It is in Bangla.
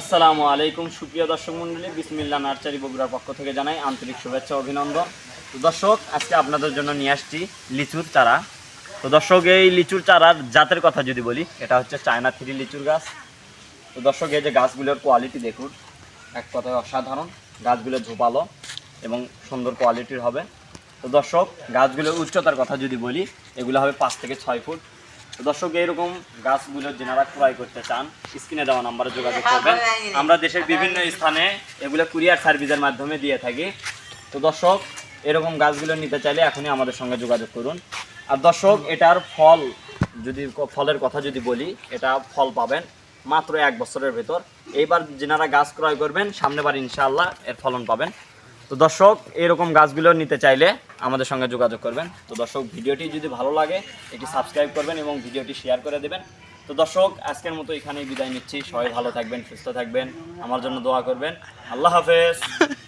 আসসালামু আলাইকুম, সুপ্রিয় দর্শক মণ্ডলী বিসমিল্লা নার্সারি বগুড়ার পক্ষ থেকে জানাই আন্তরিক শুভেচ্ছা অভিনন্দন। তো দর্শক, আজকে আপনাদের জন্য নিয়ে আসছি লিচুর চারা। তো দর্শক, এই লিচুর চারার জাতের কথা যদি বলি, এটা হচ্ছে চায়না থ্রি লিচুর গাছ। তো দর্শক, এই যে গাছগুলোর কোয়ালিটি দেখুন, এক কথায় অসাধারণ। গাছগুলো ঝোপালো এবং সুন্দর কোয়ালিটির হবে। তো দর্শক, গাছগুলোর উচ্চতার কথা যদি বলি, এগুলো হবে পাঁচ থেকে ছয় ফুট। তো দর্শক এইরকম গাছগুলো যেনারা ক্রয় করতে চান স্ক্রিনে দেওয়া নাম্বারে যোগাযোগ করবেন। আমরা দেশের বিভিন্ন স্থানে এগুলো কুরিয়ার সার্ভিসের মাধ্যমে দিয়ে থাকি। তো দর্শক এরকম গাছগুলো নিতে চাইলে এখনই আমাদের সঙ্গে যোগাযোগ করুন। আর দর্শক এটার ফল যদি ফলের কথা যদি বলি এটা ফল পাবেন মাত্র এক বছরের ভেতর। এইবার যেনারা গাছ ক্রয় করবেন সামনেবার ইনশাআল্লাহ এর ফলন পাবেন। তো দর্শক, এরকম গাছগুলো নিতে চাইলে আমাদের সঙ্গে যোগাযোগ করবেন। তো দর্শক, ভিডিওটি যদি ভালো লাগে এটি সাবস্ক্রাইব করবেন এবং ভিডিওটি শেয়ার করে দেবেন। তো দর্শক, আজকের মতো এখানেই বিদায় নিচ্ছি। সবাই ভালো থাকবেন, সুস্থ থাকবেন। আমার জন্য দোয়া করবেন। আল্লাহ হাফেজ।